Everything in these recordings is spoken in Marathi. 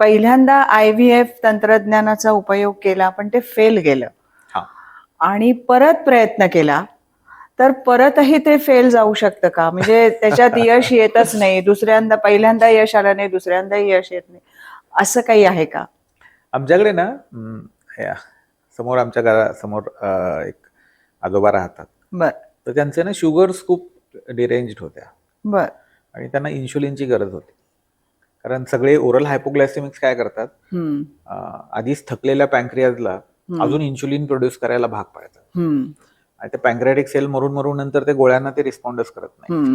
पहिल्यांदा आय व्ही एफ तंत्रज्ञानाचा उपयोग केला पण ते फेल गेलं. हा. आणि परत प्रयत्न केला तर परतही ते फेल जाऊ शकतं का? म्हणजे त्याच्यात यश येतच नाही. दुसऱ्यांदा पहिल्यांदा यश आलं नाही दुसऱ्यांदाही यश येत नाही. असं काही आहे का? आमच्याकडे ना समोर आमच्या घरासमोर एक आजोबा राहतात. बर. तर त्यांचे ना शुगर्स खूप डिरेंज्ड होत्या. बर. आणि त्यांना इन्शुलिनची गरज होती. कारण सगळे ओरल हायपोग्लायसेमिक्स काय करतात? आधीच थकलेल्या पँक्रियाजला हम्म, अजून इन्शुलिन प्रोड्यूस करायला भाग पाडतात. आणि ते पँक्रियाटिक सेल मरून मरून नंतर ते गोळ्यांना ते रिस्पॉन्डच करत नाही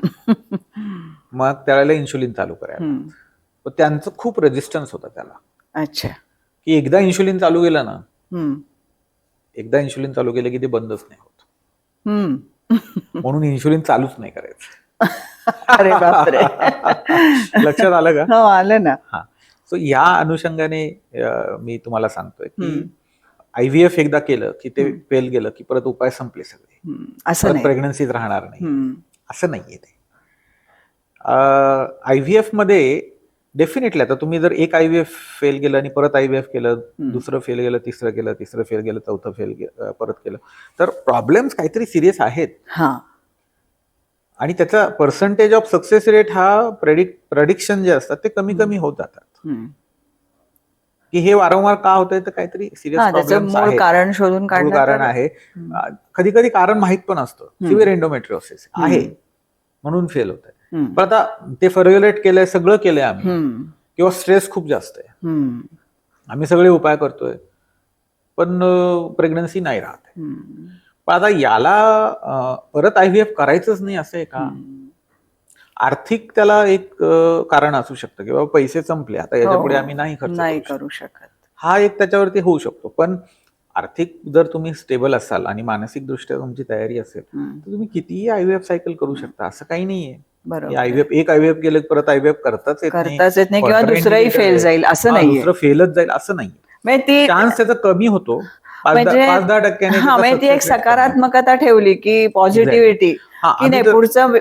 मग त्यावेळेला इन्शुलिन चालू करायला त्यांचं खूप रेजिस्टन्स होता त्याला. अच्छा. की एकदा इन्शुलिन चालू केलं ना एकदा इन्शुलिन चालू केलं की ते बंदच नाही होत. म्हणून इन्शुलिन चालूच नाही करायचं. अरे बापरे. लक्षात आलं का? हो आलं ना. सो या अनुषंगाने मी तुम्हाला सांगतोय की. आयव्हीएफ एकदा केलं की ते. फेल गेलं की परत उपाय संपले सगळे. असं प्रेग्नन्सीत राहणार नाही. असं नाहीये ते. आय व्ही एफमध्ये डेफिनेटली आता तुम्ही जर एक आय व्ही एफ फेल केलं आणि परत आय व्ही एफ केलं. दुसरं फेल गेलं तिसरं केलं तिसरं फेल गेलं चौथं फेल परत केलं तर प्रॉब्लेम्स काहीतरी सिरियस आहेत. हा. आणि त्याचा पर्सेंटेज ऑफ सक्सेस रेट हा प्रेडिक्ट प्रडिक्शन जे असतात ते कमी कमी होत जातात. की हे वारंवार का होतंय तर काहीतरी सिरियस मूळ कारण शोधून मूळ कारण आहे. कधी कधी कारण माहीत पण असतं. सिव्हिअर एंडोमेट्रिओसिस आहे. म्हणून फेल होत आहे. पण आता ते फर्ग्युलेट केलंय सगळं केलंय आम्ही. किंवा स्ट्रेस खूप जास्त आहे. आम्ही सगळे उपाय करतोय पण प्रेग्नन्सी नाही राहत आहे. पण आता याला परत आय व्ही एफ करायचंच नाही असं आहे का. आर्थिक त्याला एक कारण असू शकतं किंवा पैसे संपले आता याच्यापुढे हो. आम्ही नाही खर्च नाही करू शकत. हा एक त्याच्यावरती होऊ शकतो पण आर्थिक जर तुम्ही स्टेबल असाल आणि मानसिक दृष्ट्या तुमची तयारी असेल. तर तुम्ही कितीही आयव्हीएफ सायकल करू शकता असं काही नाहीये बरोबर आयव्हीएफ एक आयव्हीएफ की परत आयव्हीएफ करताच येत नाही करताच येत नाही किंवा दुसरंही फेल. जाईल असं हा, नाहीये दुसरं फेलच जाईल असं नाही ती चान्स त्याचा कमी होतो पाच दहा म्हणजे- पाच दहा टक्क्याने हा म्हणजे ती एक. सकारात्मकता ठेवली की पॉझिटिव्हिटी की नाही पुढचं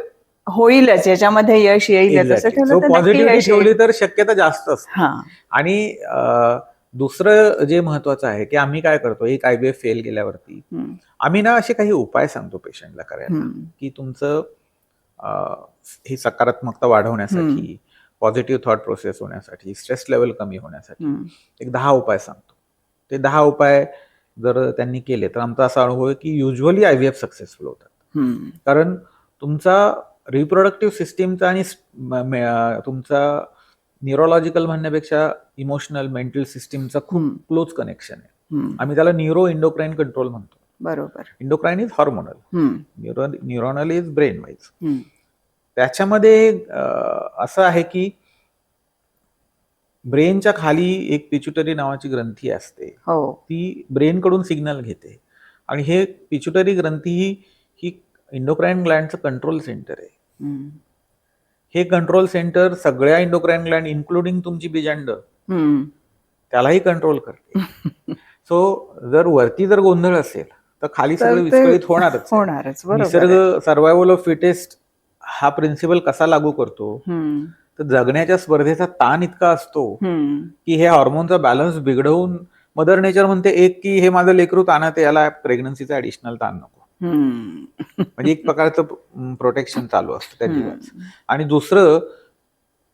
होईलच याच्यामध्ये यश असं Exactly. ठेवलं तर येईल. शक्यता जास्त असते हा आणि दुसरं जे महत्वाचं आहे की आम्ही काय करतो एक आयव्हीएफ फेल गेल्यावरती. आम्ही ना असे काही उपाय सांगतो पेशंटला करायला. की तुमचं ही सकारात्मकता वाढवण्यासाठी पॉझिटिव्ह थॉट प्रोसेस होण्यासाठी स्ट्रेस लेवल कमी होण्यासाठी. एक दहा उपाय सांगतो ते दहा उपाय जर त्यांनी केले तर आमचा असा अनुभव आहे की usually I V F successful होतात. कारण तुमचा रिप्रोडक्टिव्ह सिस्टीमचा आणि तुमचा न्यूरोलॉजिकल म्हणण्यापेक्षा इमोशनल मेंटल सिस्टीमचा खूप. क्लोज कनेक्शन आहे. आम्ही त्याला न्यूरो इंडोक्राईन कंट्रोल म्हणतो बरोबर endocrine is hormonal neuronal is brain wise. त्याच्यामध्ये असं आहे की ब्रेनच्या खाली एक पिच्युटरी नावाची ग्रंथी असते हो ती ब्रेन कडून सिग्नल घेते आणि हे पिच्युटरी ग्रंथी ही ही इंडोक्राईन ग्लँडचं कंट्रोल सेंटर आहे हम्म. हे कंट्रोल सेंटर सगळ्या इंडोक्राईन ग्लँड इन्क्लुडिंग तुमची बिजांड हम्म. त्यालाही कंट्रोल करते सो जर वरती जर गोंधळ असेल तर खाली तर सगळं ते विस्कळीत होणारच होणारच बरोबर निसर्ग. सर्वायवल ऑफ फिटेस्ट हा प्रिन्सिपल कसा लागू करतो हम्म. तर जगण्याच्या स्पर्धेचा ताण इतका असतो. की हे हॉर्मोनचा बॅलन्स बिघडवून मदर नेचर म्हणते एक की हे माझं लेकरू ताणात आहे, याला प्रेग्नन्सीचा ऍडिशनल ताण नको. म्हणजे एक प्रकारचं प्रोटेक्शन चालू असतं त्या जीवाचं. आणि दुसरं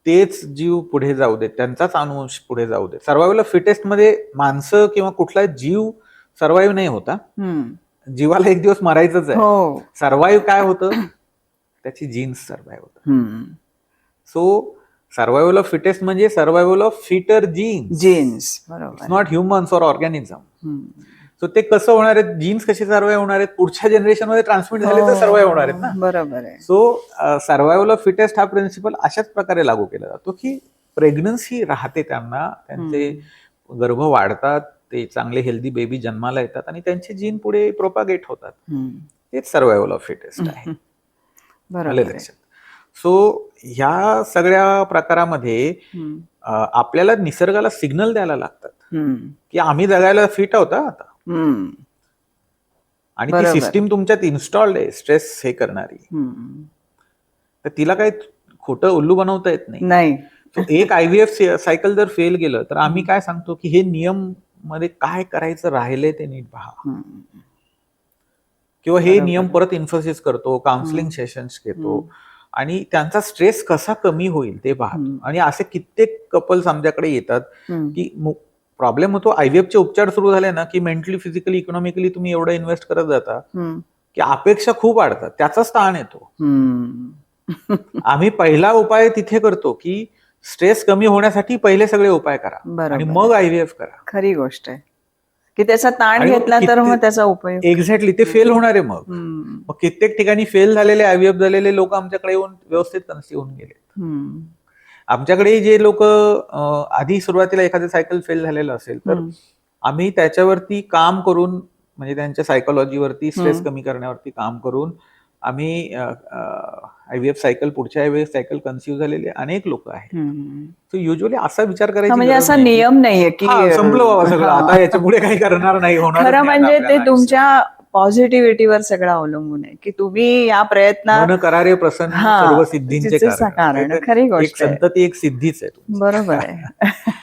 तेच जीव पुढे जाऊ देत त्यांचाच अनुवंश पुढे जाऊ देत सर्वायवल फिटेस्टमध्ये माणसं किंवा कुठला जीव सर्वाईव्ह नाही होता. जीवाला एक दिवस मरायचंच आहे हो सर्वाईव्ह काय होतं त्याची जीन्स सर्वाईव्ह होतं. सो सर्वायवल ऑफ फिटेस्ट म्हणजे survival of fitter genes genes बरोबर. Not humans or organism. So ते कसं होणार आहेत? जीन्स कसे सर्वाईव्ह होणार आहेत? पुढच्या जनरेशनमध्ये ट्रान्समिट झाले तर हो, सर्वाईव्ह होणार आहेत ना? बरोबर आहे. सो सर्वायवल ऑफ फिटेस्ट हा प्रिन्सिपल अशाच प्रकारे लागू केला जातो की प्रेग्नन्सी राहते त्यांना. त्यांचे गर्भ वाढतात ते चांगले हेल्दी बेबी जन्माला येतात आणि त्यांचे जीन पुढे प्रोपागेट होतात. तेच सर्वायवल ऑफ फिटेस्ट आहे. बरोबर आहे. सो ह्या सगळ्या प्रकारामध्ये आपल्याला निसर्गाला सिग्नल द्यायला लागतात. की आम्ही जगायला फिट आहोत आता. आणि ती. सिस्टीम तुमच्यात इन्स्टॉल्ड आहे स्ट्रेस हे करणारी. तर तिला काही खोटं उल्लू बनवता येत नाही एक आयव्हीएफ सायकल जर फेल गेलं तर आम्ही काय सांगतो की हे नियममध्ये काय करायचं राहिलंय ते नीट पहा. किंवा हे. नियम परत इन्फोसिस करतो काउन्सिलिंग सेशन्स घेतो आणि त्यांचा स्ट्रेस कसा कमी होईल ते पाहतो. आणि असे कित्येक कपल्स आमच्याकडे येतात. की प्रॉब्लेम होतो IVF चे उपचार सुरू झाले ना की मेंटली फिजिकली इकॉनॉमिकली तुम्ही एवढं इन्व्हेस्ट करत जाता. की अपेक्षा खूप वाढतात त्याचाच ताण येतो. आम्ही पहिला उपाय तिथे करतो की स्ट्रेस कमी होण्यासाठी पहिले सगळे उपाय करा आणि मग आयव्हीएफ करा खरी गोष्ट आहे की त्याचा ताण घेतला तर मग त्याचा उपयोग एक्झॅक्टली ते फेल होणार आहे मग. मग कित्येक ठिकाणी फेल झालेले आयव्हीएफ झालेले लोक आमच्याकडे येऊन व्यवस्थित कन्सीव होऊन गेले. आमच्याकडे जे लोक आधी सुरुवातीला एखादं सायकल फेल झालेलं असेल तर. आम्ही त्याच्यावरती काम करून म्हणजे त्यांच्या सायकोलॉजीवरती स्ट्रेस. कमी करण्यावरती काम करून आम्ही आयव्हीएफ सायकल पुढच्या आयव्हीएफ सायकल कन्सिव्ह झालेले अनेक लोक आहेत. सो युजली असा विचार करायचा म्हणजे असा नियम नाहीये की संपलं बाबा सगळं. आता याच्यापुढे काही करणार नाही होणार खरं म्हणजे ते तुमच्या पॉझिटिव्हिटीवर सगळं अवलंबून आहे की तुम्ही या प्रयत्नात मन करारे प्रसन्न सर्व सिद्धींचे कारण. खरी गोष्ट. संतती एक सिद्धीच आहे. बरोबर आहे